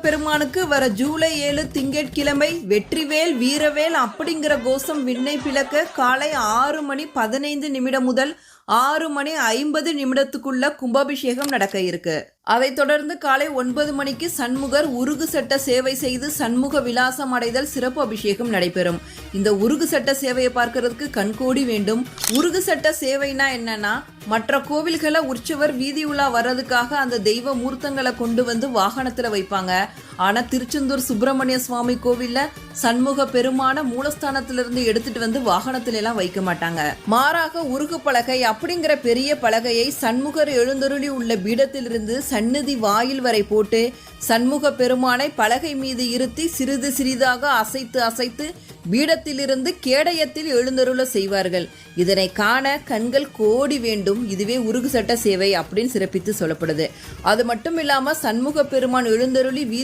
பெருமானுக்கு வர ஜூலை ஏழு திங்கட்கிழமை வெற்றிவேல் வீரவேல் அப்படிங்கிற கோஷம் விண்ணை பிளக்க காலை ஆறு மணி பதினைந்து நிமிடம் முதல் ஆறு மணி ஐம்பது நிமிடத்துக்குள்ள கும்பாபிஷேகம் நடக்க இருக்கு. அதைத் தொடர்ந்து காலை ஒன்பது மணிக்கு சண்முகர் உருகு சட்ட சேவை செய்து சண்முக விலாசம் அடைதல் சிறப்பு அபிஷேகம் நடைபெறும். இந்த உருகு சட்ட சேவையை பார்க்கறதுக்கு கண்கோடி வேண்டும். உருகு சட்ட சேவைனா என்னன்னா மற்ற கோவில்களை உற்சவர் வீதி உலா வர்றதுக்காக அந்த தெய்வ மூர்த்தங்களை கொண்டு வந்து வாகனத்துல வைப்பாங்க. ஆனா திருச்செந்தூர் சுப்பிரமணிய சுவாமி கோவில்ல சண்முக பெருமான மூலஸ்தானத்திலிருந்து எடுத்துட்டு வந்து வாகனத்துல எல்லாம் வைக்க மாட்டாங்க. மாறாக உருகு பலகை அப்படிங்கிற பெரிய பலகையை சண்முகர் எழுந்தருளி உள்ள பீடத்திலிருந்து சந்நிதி வாயில் வரை போட்டு சண்முக பெருமானை பலகை மீது இருத்தி சிறிது சிறிதாக அசைத்து அசைத்து பீடத்திலிருந்து கேடயத்தில் எழுந்தருள செய்வார்கள். இதனை காண கண்கள் கோடி வேண்டும். இதுவே உருகு சட்ட சேவை அப்படின்னு சிறப்பித்து சொல்லப்படுது. அது மட்டும் இல்லாம சண்முக பெருமான் எழுந்தருளி வீதி